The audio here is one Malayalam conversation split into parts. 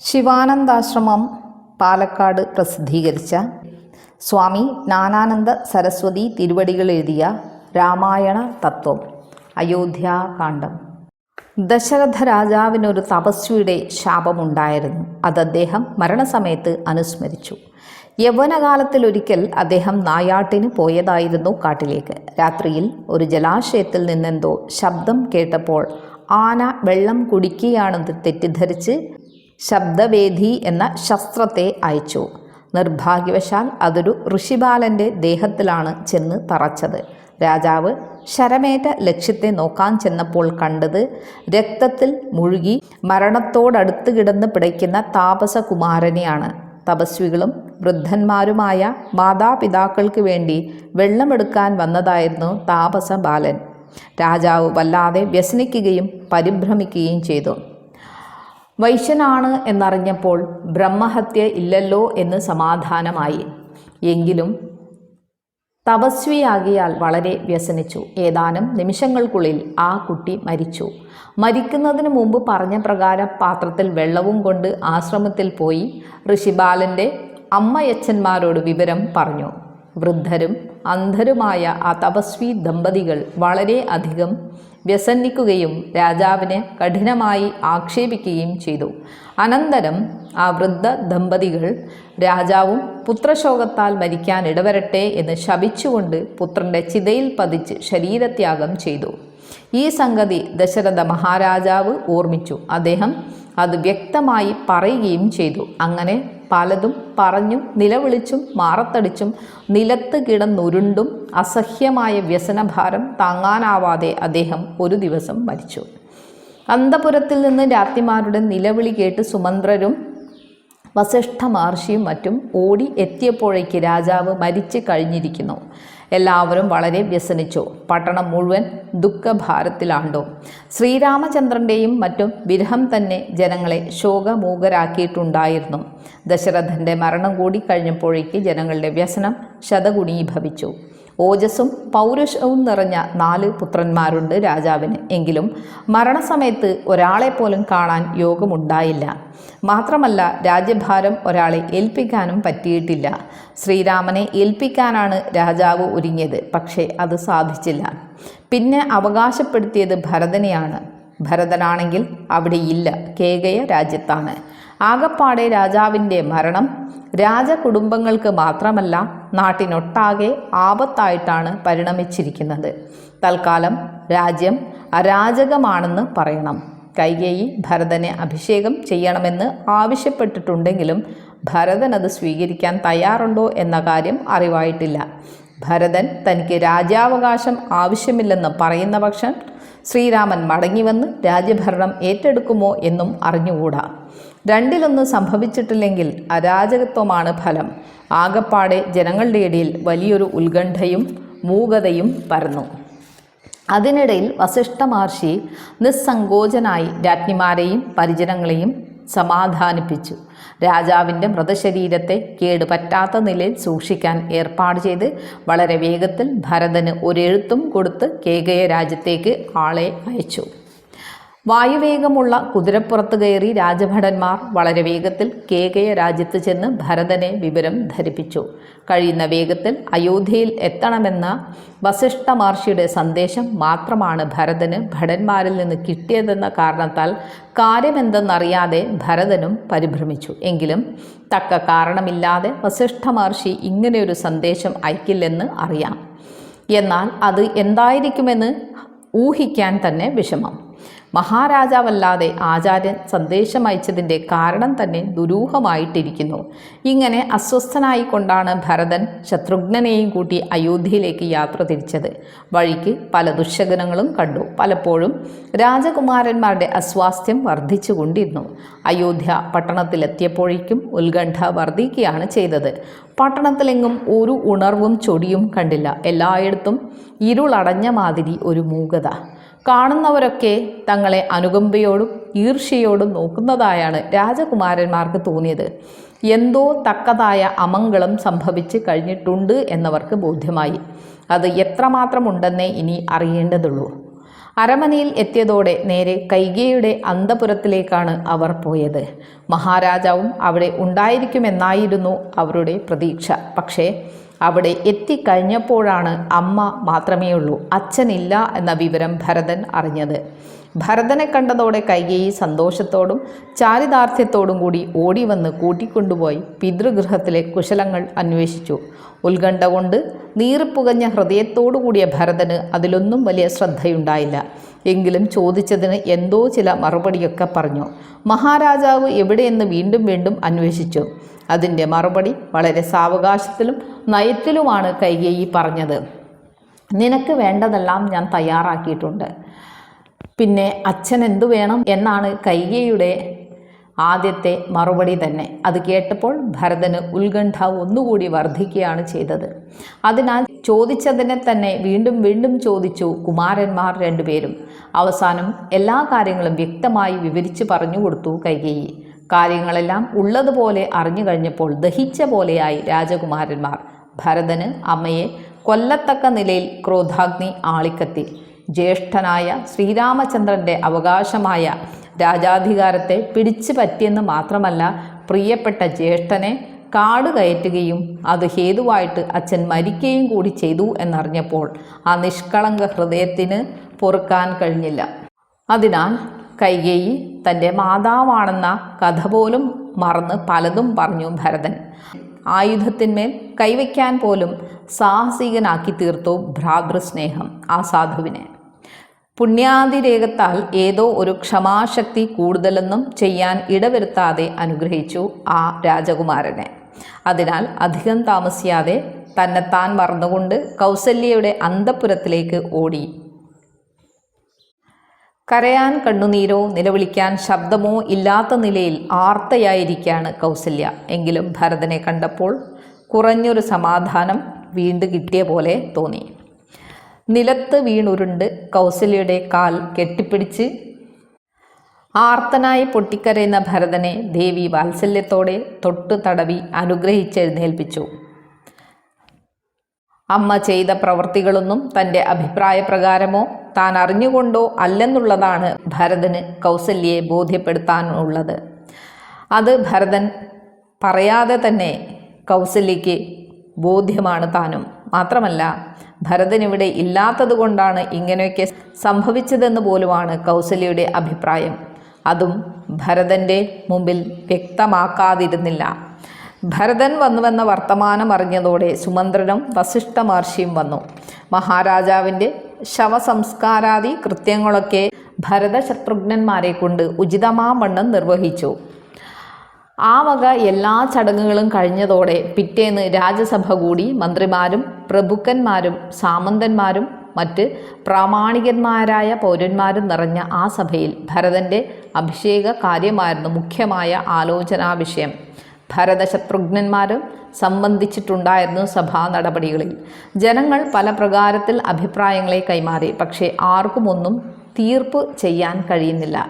ശിവാനന്ദാശ്രമം പാലക്കാട് പ്രസിദ്ധീകരിച്ച സ്വാമി നാനാനന്ദ സരസ്വതി തിരുവടികൾ എഴുതിയ രാമായണ തത്വം അയോധ്യാകാന്ഡം ദശരഥ രാജാവിനൊരു തപസ്വിയുടെ ശാപമുണ്ടായിരുന്നു. അത് അദ്ദേഹം മരണസമയത്ത് അനുസ്മരിച്ചു. യൗവനകാലത്തിലൊരിക്കൽ അദ്ദേഹം നായാട്ടിന് പോയതായിരുന്നു കാട്ടിലേക്ക്. രാത്രിയിൽ ഒരു ജലാശയത്തിൽ നിന്നെന്തോ ശബ്ദം കേട്ടപ്പോൾ ആന വെള്ളം കുടിക്കുകയാണെന്ന് തെറ്റിദ്ധരിച്ച് ശബ്ദവേദി എന്ന ശസ്ത്രത്തെ അയച്ചു. നിർഭാഗ്യവശാൽ അതൊരു ഋഷിബാലന്റെ ദേഹത്തിലാണ് ചെന്ന് തറച്ചത്. രാജാവ് ശരമേറ്റ ലക്ഷ്യത്തെ നോക്കാൻ ചെന്നപ്പോൾ കണ്ടത് രക്തത്തിൽ മുഴുകി മരണത്തോടടുത്ത് കിടന്ന് പിടയ്ക്കുന്ന താപസകുമാരനെയാണ്. തപസ്വികളും വൃദ്ധന്മാരുമായ മാതാപിതാക്കൾക്ക് വേണ്ടി വെള്ളമെടുക്കാൻ വന്നതായിരുന്നു താപസ ബാലൻ രാജാവ് വല്ലാതെ വ്യസനിക്കുകയും പരിഭ്രമിക്കുകയും ചെയ്തു. വൈശ്യനാണ് എന്നറിഞ്ഞപ്പോൾ ബ്രഹ്മഹത്യ ഇല്ലല്ലോ എന്ന് സമാധാനമായി. എങ്കിലും തപസ്വിയാകിയാൽ വളരെ വ്യസനിച്ചു. ഏതാനും നിമിഷങ്ങൾക്കുള്ളിൽ ആ കുട്ടി മരിച്ചു. മരിക്കുന്നതിന് മുമ്പ് പറഞ്ഞ പ്രകാരം പാത്രത്തിൽ വെള്ളവും കൊണ്ട് ആശ്രമത്തിൽ പോയി ഋഷിബാലന്റെ അമ്മയച്ഛന്മാരോട് വിവരം പറഞ്ഞു. വൃദ്ധരും അന്ധരുമായ ആ തപസ്വി ദമ്പതികൾ വളരെ അധികം വ്യസന്നിക്കുകയും രാജാവിനെ കഠിനമായി ആക്ഷേപിക്കുകയും ചെയ്തു. അനന്തരം ആ വൃദ്ധ ദമ്പതികൾ രാജാവും പുത്രശോകത്താൽ മരിക്കാൻ ഇടവരട്ടെ എന്ന് ശപിച്ചുകൊണ്ട് പുത്രന്റെ ചിതയിൽ പതിച്ച് ശരീരത്യാഗം ചെയ്തു. ഈ സംഗതി ദശരഥ മഹാരാജാവ് ഓർമ്മിച്ചു. അദ്ദേഹം അത് വ്യക്തമായി പറയുകയും ചെയ്തു. അങ്ങനെ പലതും പറഞ്ഞും നിലവിളിച്ചും മാറത്തടിച്ചും നിലത്ത് കിടന്നുരുണ്ടും അസഹ്യമായ വ്യസനഭാരം താങ്ങാനാവാതെ അദ്ദേഹം ഒരു ദിവസം മരിച്ചു. അന്തപുരത്തിൽ നിന്ന് രാത്രിമാരുടെ നിലവിളി കേട്ട് സുമന്ത്രരും വസിഷ്ഠ മഹർഷിയും മറ്റും ഓടി എത്തിയപ്പോഴേക്ക് രാജാവ് മരിച്ചു കഴിഞ്ഞിരിക്കുന്നു. എല്ലാവരും വളരെ വ്യസനിച്ചു. പട്ടണം മുഴുവൻ ദുഃഖഭാരത്തിലാണ്ടു. ശ്രീരാമചന്ദ്രന്റെയും മറ്റും വിരഹം തന്നെ ജനങ്ങളെ ശോകമൂകരാക്കിയിട്ടുണ്ടായിരുന്നു. ദശരഥന്റെ മരണം കൂടി കഴിഞ്ഞപ്പോഴേക്ക് ജനങ്ങളുടെ വ്യസനം ശതഗുണീഭവിച്ചു ഓജസ്സും പൗരുഷവും നിറഞ്ഞ നാല് പുത്രന്മാരുണ്ട് രാജാവിന്. എങ്കിലും മരണസമയത്ത് ഒരാളെ പോലും കാണാൻ യോഗമുണ്ടായില്ല. മാത്രമല്ല രാജ്യഭാരം ഒരാളെ ഏൽപ്പിക്കാനും പറ്റിയിട്ടില്ല. ശ്രീരാമനെ ഏൽപ്പിക്കാനാണ് രാജാവ് ഒരുങ്ങിയത് പക്ഷേ അത് സാധിച്ചില്ല. പിന്നെ അവകാശപ്പെടുത്തിയത് ഭരതനെയാണ്. ഭരതനാണെങ്കിൽ അവിടെ ഇല്ല കേകയ രാജ്യത്താണ്. ആകപ്പാടെ രാജാവിന്റെ മരണം. രാജകുടുംബങ്ങൾക്ക് മാത്രമല്ല നാട്ടിനൊട്ടാകെ ആപത്തായിട്ടാണ് പരിണമിച്ചിരിക്കുന്നത്. തൽക്കാലം രാജ്യം അരാജകമാണെന്ന് പറയണം. കൈകേയി ഭരതനെ അഭിഷേകം ചെയ്യണമെന്ന് ആവശ്യപ്പെട്ടിട്ടുണ്ടെങ്കിലും ഭരതൻ അത് സ്വീകരിക്കാൻ തയ്യാറുണ്ടോ എന്ന കാര്യം അറിവായിട്ടില്ല. ഭരതൻ തനിക്ക് രാജ്യാവകാശം ആവശ്യമില്ലെന്ന് പറയുന്ന പക്ഷം ശ്രീരാമൻ മടങ്ങിവന്ന് രാജ്യഭരണം ഏറ്റെടുക്കുമോ എന്നും അറിഞ്ഞുകൂടാ. രണ്ടിലൊന്ന് സംഭവിച്ചിട്ടില്ലെങ്കിൽ അരാജകത്വമാണ് ഫലം. ആകപ്പാടെ ജനങ്ങളുടെ ഇടയിൽ വലിയൊരു ഉത്കണ്ഠയും മൂകതയും പരന്നു. അതിനിടയിൽ വസിഷ്ഠ മഹർഷി നിസ്സങ്കോചനായി രാജ്ഞിമാരെയും പരിചരങ്ങളെയും സമാധാനിപ്പിച്ചു. രാജാവിന്റെ മൃതശരീരത്തെ കേടുപറ്റാത്ത നിലയിൽ സൂക്ഷിക്കാൻ ഏർപ്പാട് ചെയ്ത് വളരെ വേഗത്തിൽ ഭരതന് ഒരെഴുത്തും കൊടുത്ത് കേകയ രാജ്യത്തേക്ക് ആളെ അയച്ചു. വായുവേഗമുള്ള കുതിരപ്പുറത്ത് കയറി രാജഭടന്മാർ വളരെ വേഗത്തിൽ കേകയ രാജ്യത്ത് ചെന്ന് ഭരതനെ വിവരം ധരിപ്പിച്ചു. കഴിയുന്ന വേഗത്തിൽ അയോധ്യയിൽ എത്തണമെന്ന വസിഷ്ഠ മഹർഷിയുടെ സന്ദേശം മാത്രമാണ് ഭരതന് ഭടന്മാരിൽ നിന്ന് കിട്ടിയതെന്ന കാരണത്താൽ കാര്യമെന്തെന്നറിയാതെ ഭരതനും പരിഭ്രമിച്ചു. എങ്കിലും തക്ക കാരണമില്ലാതെ വസിഷ്ഠ മഹർഷി ഇങ്ങനെയൊരു സന്ദേശം അയക്കില്ലെന്ന് അറിയാം. എന്നാൽ അത് എന്തായിരിക്കുമെന്ന് ഊഹിക്കാൻ തന്നെ വിഷമം. മഹാരാജാവല്ലാതെ ആചാര്യൻ സന്ദേശം അയച്ചതിന്റെ കാരണം തന്നെ ദുരൂഹമായിട്ടിരിക്കുന്നു. ഇങ്ങനെ അസ്വസ്ഥനായിക്കൊണ്ടാണ് ഭരതൻ ശത്രുഘ്നനെയും കൂട്ടി അയോധ്യയിലേക്ക് യാത്ര തിരിച്ചത്. വഴിക്ക് പല ദുശകനങ്ങളും കണ്ടു. പലപ്പോഴും രാജകുമാരന്മാരുടെ അസ്വാസ്ഥ്യം വർദ്ധിച്ചുകൊണ്ടിരുന്നു. അയോധ്യ പട്ടണത്തിലെത്തിയപ്പോഴേക്കും ഉത്കണ്ഠ വർദ്ധിക്കുകയാണ് ചെയ്തത്. പട്ടണത്തിലെങ്ങും ഒരു ഉണർവും ചൊടിയും കണ്ടില്ല. എല്ലായിടത്തും ഇരുളടഞ്ഞ മാതിരി ഒരു മൂകത. കാണുന്നവരൊക്കെ തങ്ങളെ അനുകമ്പയോടും ഈർഷ്യയോടും നോക്കുന്നതായാണ് രാജകുമാരന്മാർക്ക് തോന്നിയത്. എന്തോ തക്കതായ അമംഗളം സംഭവിച്ച് കഴിഞ്ഞിട്ടുണ്ട് എന്നവർക്ക് ബോധ്യമായി. അത് എത്രമാത്രമുണ്ടെന്നേ ഇനി അറിയേണ്ടതുള്ളൂ. അരമനയിൽ എത്തിയതോടെ നേരെ കൈകയുടെ അന്തപുരത്തിലേക്കാണ് അവർ പോയത്. മഹാരാജാവും അവിടെ ഉണ്ടായിരിക്കുമെന്നായിരുന്നു അവരുടെ പ്രതീക്ഷ. പക്ഷേ അവിടെ എത്തിക്കഴിഞ്ഞപ്പോഴാണ് അമ്മ മാത്രമേ ഉള്ളൂ അച്ഛനില്ല എന്ന വിവരം ഭരതൻ അറിഞ്ഞത്. ഭരതനെ കണ്ടതോടെ കൈകേയി സന്തോഷത്തോടും ചാരിതാർത്ഥ്യത്തോടും കൂടി ഓടി വന്ന് കൂട്ടിക്കൊണ്ടുപോയി പിതൃഗൃഹത്തിലെ കുശലങ്ങൾ അന്വേഷിച്ചു. ഉത്കണ്ഠ കൊണ്ട് നീറിപ്പുകഞ്ഞ ഹൃദയത്തോടു കൂടിയ ഭരതന് അതിലൊന്നും വലിയ ശ്രദ്ധയുണ്ടായില്ല. എങ്കിലും ചോദിച്ചതിന് എന്തോ ചില മറുപടിയൊക്കെ പറഞ്ഞു. മഹാരാജാവ് എവിടെയെന്ന് വീണ്ടും വീണ്ടും അന്വേഷിച്ചു. അതിന്റെ മറുപടി വളരെ സാവകാശത്തിലും നയത്തിലുമാണ് കൈകേയി പറഞ്ഞത്. നിനക്ക് വേണ്ടതെല്ലാം ഞാൻ തയ്യാറാക്കിയിട്ടുണ്ട്. പിന്നെ അച്ഛൻ എന്തു വേണം എന്നാണ് കൈകയുടെ ആദ്യത്തെ മറുപടി തന്നെ. അത് കേട്ടപ്പോൾ ഭരതന് ഉത്കണ്ഠ ഒന്നുകൂടി വർദ്ധിക്കുകയാണ് ചെയ്തത്. അതിനാൽ ചോദിച്ചതിനെ തന്നെ വീണ്ടും വീണ്ടും ചോദിച്ചു കുമാരന്മാർ രണ്ടുപേരും. അവസാനം എല്ലാ കാര്യങ്ങളും വ്യക്തമായി വിവരിച്ചു പറഞ്ഞു കൊടുത്തു കൈകേയി. കാര്യങ്ങളെല്ലാം ഉള്ളതുപോലെ അറിഞ്ഞു കഴിഞ്ഞപ്പോൾ ദഹിച്ച പോലെയായി രാജകുമാരന്മാർ. ഭരതന് അമ്മയെ കൊല്ലത്തക്ക നിലയിൽ ക്രോധാഗ്നി ആളിക്കത്തി. ജ്യേഷ്ഠനായ ശ്രീരാമചന്ദ്രന്റെ അവകാശമായ രാജാധികാരത്തെ പിടിച്ചു പറ്റിയെന്ന് മാത്രമല്ല പ്രിയപ്പെട്ട ജ്യേഷ്ഠനെ കാട് കയറ്റുകയും അത് ഹേതുവായിട്ട് അച്ഛൻ മരിക്കുകയും കൂടി ചെയ്തു എന്നറിഞ്ഞപ്പോൾ ആ നിഷ്കളങ്ക ഹൃദയത്തിന് പൊറുക്കാൻ കഴിഞ്ഞില്ല. അതിനാൽ കൈകേയി തന്റെ മാതാവാണെന്ന കഥ പോലും മറന്ന് പലതും പറഞ്ഞു ഭരതൻ. ആയുധത്തിന്മേൽ കൈവയ്ക്കാൻ പോലും സാഹസികനാക്കി തീർത്തു ഭ്രാതൃസ്നേഹം ആ സാധുവിനെ. പുണ്യാതിരേകത്താൽ ഏതോ ഒരു ക്ഷമാശക്തി കൂടുതലൊന്നും ചെയ്യാൻ ഇടവരുത്താതെ അനുഗ്രഹിച്ചു ആ രാജകുമാരനെ. അതിനാൽ അധികം താമസിയാതെ തന്നെത്താൻ മറന്നുകൊണ്ട് കൗസല്യയുടെ അന്തപുരത്തിലേക്ക് ഓടി. കരയാൻ കണ്ണുനീരോ നിലവിളിക്കാൻ ശബ്ദമോ ഇല്ലാത്ത നിലയിൽ ആർത്തയായിരിക്കുകയാണ് കൗസല്യ. എങ്കിലും ഭരതനെ കണ്ടപ്പോൾ കുറഞ്ഞൊരു സമാധാനം വീണ്ടും കിട്ടിയ പോലെ തോന്നി. നിലത്ത് വീണുരുണ്ട് കൗസല്യയുടെ കാൽ കെട്ടിപ്പിടിച്ച്. ആർത്തനായി പൊട്ടിക്കരയുന്ന ഭരതനെ ദേവി വാത്സല്യത്തോടെ തൊട്ട് തടവി അനുഗ്രഹിച്ചെഴുന്നേൽപ്പിച്ചു. അമ്മ ചെയ്ത പ്രവൃത്തികളൊന്നും തന്റെ അഭിപ്രായപ്രകാരമോ താൻ അറിഞ്ഞുകൊണ്ടോ അല്ലെന്നുള്ളതാണ് ഭരതന് കൗസല്യയെ ബോധ്യപ്പെടുത്താനുള്ളത്. അത് ഭരതൻ പറയാതെ തന്നെ കൗസല്യയ്ക്ക് ബോധ്യമാണ് താനും. മാത്രമല്ല ഭരതൻ ഇവിടെ ഇല്ലാത്തതുകൊണ്ടാണ് ഇങ്ങനെയൊക്കെ സംഭവിച്ചതെന്ന് പോലുമാണ് കൗസല്യയുടെ അഭിപ്രായം. അതും ഭരതന്റെ മുമ്പിൽ വ്യക്തമാക്കാതിരുന്നില്ല. ഭരതൻ വന്നുവെന്ന വർത്തമാനം അറിഞ്ഞതോടെ സുമന്ത്രനും വസിഷ്ഠ മഹർഷിയും വന്നു. മഹാരാജാവിന്റെ ശവസംസ്കാരാദി കൃത്യങ്ങളൊക്കെ ഭരതശത്രുഘ്നന്മാരെ കൊണ്ട് ഉചിതമാവണ്ണം നിർവഹിച്ചു. ആ വക എല്ലാ ചടങ്ങുകളും കഴിഞ്ഞതോടെ പിറ്റേന്ന് രാജ്യസഭ കൂടി മന്ത്രിമാരും പ്രഭുക്കന്മാരും സാമന്തന്മാരും മറ്റ് പ്രാമാണികന്മാരായ പൗരന്മാരും നിറഞ്ഞ ആ സഭയിൽ ഭരതന്റെ അഭിഷേക കാര്യമായിരുന്നു മുഖ്യമായ ആലോചനാ വിഷയം. ഭരതശത്രുഘ്നന്മാരും സംബന്ധിച്ചിട്ടുണ്ടായിരുന്നു സഭാ നടപടികളിൽ. ജനങ്ങൾ പല പ്രകാരത്തിൽ അഭിപ്രായങ്ങളെ കൈമാറി പക്ഷേ ആർക്കുമൊന്നും തീർപ്പ് ചെയ്യാൻ കഴിയുന്നില്ല.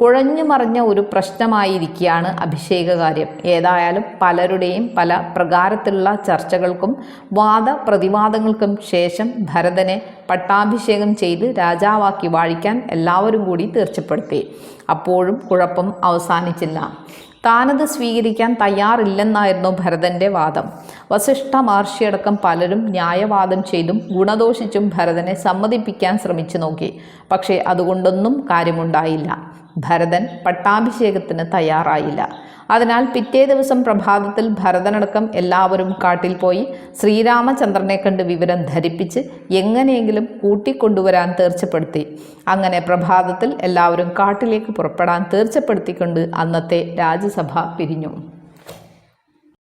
കുഴഞ്ഞു മറിഞ്ഞ ഒരു പ്രശ്നമായിരിക്കുകയാണ് അഭിഷേക കാര്യം ഏതായാലും പലരുടെയും പല പ്രകാരത്തിലുള്ള ചർച്ചകൾക്കും വാദപ്രതിവാദങ്ങൾക്കും ശേഷം ഭരതനെ പട്ടാഭിഷേകം ചെയ്ത് രാജാവാക്കി വാഴിക്കാൻ എല്ലാവരും കൂടി തീർച്ചപ്പെടുത്തി. അപ്പോഴും കുഴപ്പം അവസാനിച്ചില്ല. താനത് സ്വീകരിക്കാൻ തയ്യാറില്ലെന്നായിരുന്നു ഭരതന്റെ വാദം. വസിഷ്ഠ മഹർഷിയടക്കം പലരും ന്യായവാദം ചെയ്തും ഗുണദോഷിച്ചും ഭരതനെ സമ്മതിപ്പിക്കാൻ ശ്രമിച്ചു നോക്കി. പക്ഷേ അതുകൊണ്ടൊന്നും കാര്യമുണ്ടായില്ല. ഭരതൻ പട്ടാഭിഷേകത്തിന് തയ്യാറായില്ല. അതിനാൽ പിറ്റേ ദിവസം പ്രഭാതത്തിൽ ഭരതനടക്കം എല്ലാവരും കാട്ടിൽ പോയി ശ്രീരാമചന്ദ്രനെ കണ്ട് വിവരം ധരിപ്പിച്ച് എങ്ങനെയെങ്കിലും കൂട്ടിക്കൊണ്ടുവരാൻ തീർച്ചപ്പെടുത്തി. അങ്ങനെ പ്രഭാതത്തിൽ എല്ലാവരും കാട്ടിലേക്ക് പുറപ്പെടാൻ തീർച്ചപ്പെടുത്തിക്കൊണ്ട് അന്നത്തെ രാജ്യസഭ പിരിഞ്ഞു.